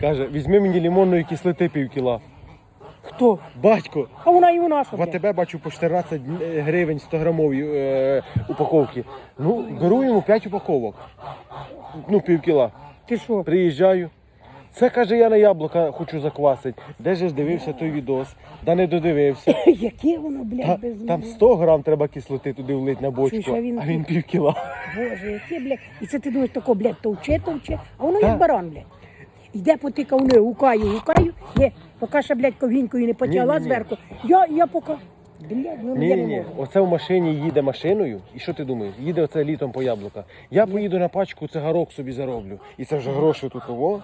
Каже, візьми мені лимонної кислоти пів кіла. Хто? Батько, А вона і вона що? в блядь? АТБ бачу по 14 гривень 100 грамові е, упаковки. Ну, беру йому 5 упаковок. Ну, пів кіла. Ти що? Приїжджаю. Це каже, я на яблука хочу заквасити. Де ж дивився той відос? Да не додивився. Яке воно, блядь, Та, без там мене? 100 грам треба кислоти туди влить на бочку, Чуєш, а він- а він пів кіла. Боже, яке, блядь. І це ти думаєш, тако, блядь, товче, товче, а воно Так. як баран, блядь. Іде потика у неї, гукаю, гукаю, є, поки ще, блядь, ковінькою не потягла Ні-ні-ні. зверху. Я, я поки, блядь, ну Ні, я ні, не ні. можу. Оце в машині їде машиною. І що ти думаєш? Їде оце літом по яблука. Я поїду на пачку цигарок собі зароблю. І це вже гроші тут того.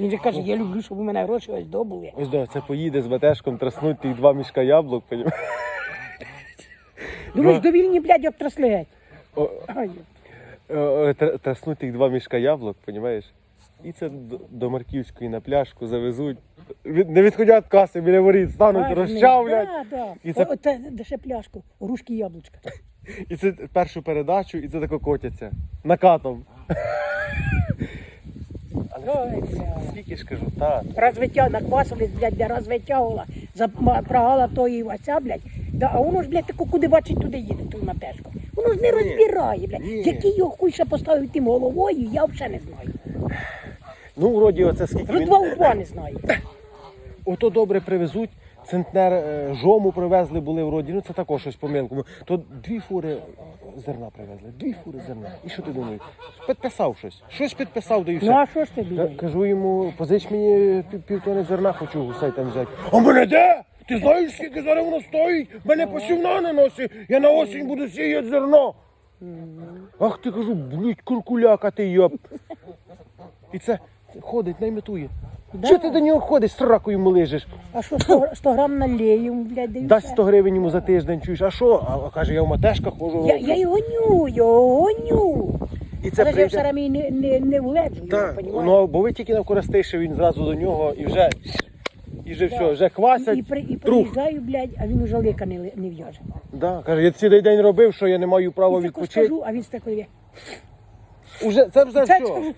Він же каже, я люблю, щоб у мене гроші ось добули. Ось до це поїде з батешком траснуть тих два мішка яблук. понімаєш? Думаєш, довільні, блядь, обтрасли геть. О, Ай, е, е, тр- Траснуть тих два мішка яблук, понімаєш? І це до, Марківської на пляшку завезуть. Не відходять від каси, біля воріт, стануть, розчавлять. Да, да. І це- О, це ще пляшку, грушки яблучка. І це першу передачу, і це тако котяться. Накатом. Скільки ж кажу, так. Розвиття наквасились, блядь, де розвитягувала, прогала тої Вася, блядь. Да, а воно ж, блядь, тако куди бачить, туди їде, ту натежку. Воно ж не розбирає, блядь. Який його хуй ще поставив тим головою, я взагалі не знаю. Ну, вроді, оце скільки Ну, він... два упа не знаю. Ото добре привезуть. Центнер е, жому привезли, були вроді. Ну це також щось помилку. То дві фури зерна привезли. Дві фури зерна. І що ти думаєш? Підписав щось. Щось підписав, даю Ну а що ж тобі? Я кажу йому, позич мені пів- півтони зерна, хочу гусей там взяти. А мене де? Ти знаєш, скільки зараз воно стоїть? Мене посівна не носить. Я на осінь буду сіяти зерно. Ах ти кажу, блядь, куркуляка ти йоп. І це ходить, найметує. Да. Чого ти до нього ходиш, сракою йому лижеш? А що 100, 100 грам налею, блядь, даю. Дасть все. 100 гривень йому за тиждень, чуєш, а що? А каже, я в матешках ходжу. Я, я його гоню, його гоню. І це Але ж я в прийде. Сарамі не, не, не Так, понімаєш? ну, бо ви тільки навкористишся, він зразу до нього і вже, і вже все, вже І, і, при, і трух. приїжджаю, блядь, а він уже лика не, ли- не в'яже. Да, каже, я цілий день робив, що я не маю права І тако відпочити. скажу, а він з такої. Уже, це вже Це, все. це,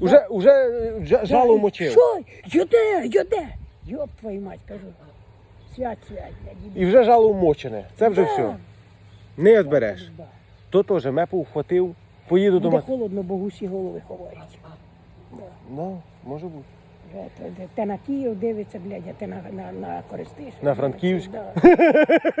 Уже, уже е, жало мочив. Що? Йоде, йоде. Йоп твою мать, кажу. Свят, свят, блядь. І вже жало вмочене. Це вже Да. все. Не відбереш. Да. То теж мепу вхватив, поїду до Буде холодно, бо гусі голови ховають. Ну, може бути. Вже те- Те на Київ дивиться, блядь, а ти на, на, на користиш. На Франківськ. Да.